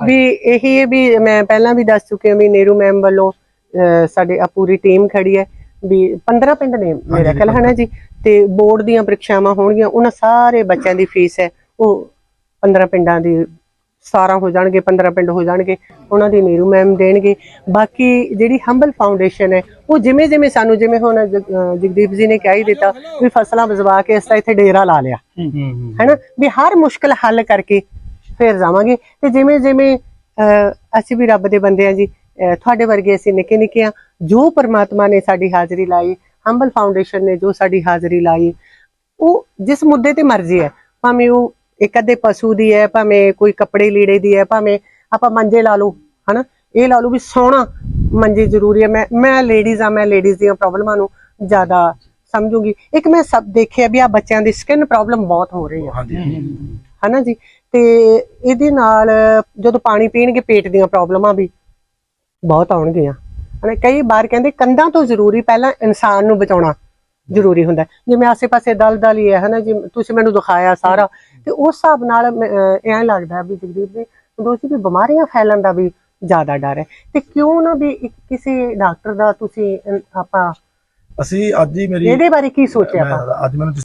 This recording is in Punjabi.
ਵੀ ਇਹੀ ਹੈ ਵੀ ਮੈਂ ਪਹਿਲਾਂ ਵੀ ਦੱਸ ਚੁੱਕੀ ਹਾਂ ਵੀ ਨੇਰੂ ਮੈਮ ਵੱਲੋਂ ਸਾਡੇ ਆ ਪੂਰੀ ਟੀਮ ਖੜੀ ਹੈ ਵੀ 15 ਪਿੰਡ ਨੇ ਮੇਰਾ ਖਿਆਲ ਹੈ ਨਾ ਜੀ? ਤੇ ਬੋਰਡ ਦੀਆਂ ਪ੍ਰੀਖਿਆਵਾਂ ਹੋਣਗੀਆਂ ਉਹਨਾਂ ਸਾਰੇ ਬੱਚਿਆਂ ਦੀ ਫੀਸ ਹੈ ਉਹ 15 ਪਿੰਡਾਂ ਦੀ 17 ਹੋ ਜਾਣਗੇ 15 ਪਿੰਡ ਹੋ ਜਾਣਗੇ ਉਹਨਾਂ ਦੀ ਨੀਰੂ ਮੈਮ ਦੇਣਗੇ। ਬਾਕੀ ਜਿਹੜੀ ਹੰਬਲ ਫਾਊਂਡੇਸ਼ਨ ਹੈ ਉਹ ਜਿਵੇਂ ਜਿਵੇਂ ਸਾਨੂੰ ਜਿਵੇਂ ਹੁਣ ਜਗਦੀਪ ਜੀ ਨੇ ਕਹਿ ਹੀ ਦਿੱਤਾ ਵੀ ਫਸਲਾਂ ਬਜਵਾ ਕੇ ਅਸੀਂ ਇੱਥੇ ਡੇਰਾ ਲਾ ਲਿਆ। ਹੈਨਾ? ਵੀ ਹਰ ਮੁਸ਼ਕਲ ਹੱਲ ਕਰਕੇ ਫਿਰ ਜਾਵਾਂਗੇ। ਤੇ ਜਿਵੇਂ ਜਿਵੇਂ ਅਹ, ਅਸੀਂ ਵੀ ਰੱਬ ਦੇ ਬੰਦੇ ਆ ਜੀ ਤੁਹਾਡੇ ਵਰਗੇ ਅਸੀਂ ਨਿੱਕੇ ਨਿੱਕੇ ਆ ਜੋ ਪਰਮਾਤਮਾ ਨੇ ਸਾਡੀ ਹਾਜ਼ਰੀ ਲਾਈ ਹੰਬਲ ਫਾਊਂਡੇਸ਼ਨ ਨੇ ਜੋ ਸਾਡੀ ਹਾਜ਼ਰੀ ਲਾਈ ਉਹ ਜਿਸ ਮੁੱਦੇ ਤੇ ਮਰਜ਼ੀ ਹੈ ਭਾਵੇਂ ਉਹ ਇੱਕ ਅੱਧੇ ਪਸ਼ੂ ਦੀ ਹੈ ਭਾਵੇਂ ਕੋਈ ਕੱਪੜੇ ਲੀੜੇ ਦੀ ਹੈ ਭਾਵੇਂ ਆਪਾਂ ਮੰਜੇ ਲਾ ਲਓ ਹਨਾ? ਇਹ ਲਾ ਲਓ ਵੀ ਸੋਹਣਾ ਮੰਜੇ ਜ਼ਰੂਰੀ ਹੈ। ਮੈਂ ਮੈਂ ਲੇਡੀਜ਼ ਆ ਮੈਂ ਲੇਡੀਜ਼ ਦੀਆਂ ਪ੍ਰੋਬਲਮਾਂ ਨੂੰ ਜ਼ਿਆਦਾ ਸਮਝੂਗੀ। ਇੱਕ ਮੈਂ ਸਭ ਦੇਖਿਆ ਵੀ ਆ ਬੱਚਿਆਂ ਦੀ ਸਕਿਨ ਪ੍ਰੋਬਲਮ ਬਹੁਤ ਹੋ ਰਹੀ ਹੈ। ਹਨਾ ਜੀ? ਤੇ ਇਹਦੇ ਨਾਲ ਜਦੋਂ ਪਾਣੀ ਪੀਣਗੇ ਪੇਟ ਦੀਆਂ ਪ੍ਰੋਬਲਮਾਂ ਵੀ ਬਹੁਤ ਆਉਣਗੀਆਂ। ਹਨਾ ਕਈ ਵਾਰ ਕਹਿੰਦੇ ਕੰਧਾਂ ਤੋਂ ਜ਼ਰੂਰੀ ਪਹਿਲਾਂ ਇਨਸਾਨ ਨੂੰ ਬਚਾਉਣਾ ਜ਼ਰੂਰੀ ਹੁੰਦਾ। ਜਿਵੇਂ ਆਸੇ-ਪਾਸੇ ਦਲਦਲ ਹੀ ਹੈ ਹਨਾ ਜੀ ਤੁਸੀਂ ਮੈਨੂੰ ਦਿਖਾਇਆ ਸਾਰਾ ਤੇ ਉਸ ਹਿਸਾਬ ਨਾਲ ਐਂ ਲੱਗਦਾ ਵੀ ਜਗਦੀਪ ਜੀ ਦੋਸਤੀ ਵੀ ਬਿਮਾਰੀਆਂ ਫੈਲਣ ਦਾ ਵੀ ਜ਼ਿਆਦਾ ਡਰ ਹੈ। ਤੇ ਕਿਉਂ ਨਾ ਵੀ ਕਿਸੇ ਡਾਕਟਰ ਦਾ ਤੁਸੀਂ ਆਪਾਂ ਅਸੀਂ ਅੱਜ ਹੀ ਮੇਰੀ ਇਹਦੇ ਬਾਰੇ ਕੀ ਸੋਚਿਆ ਆਪਾਂ? ਅੱਜ ਮੈਨੂੰ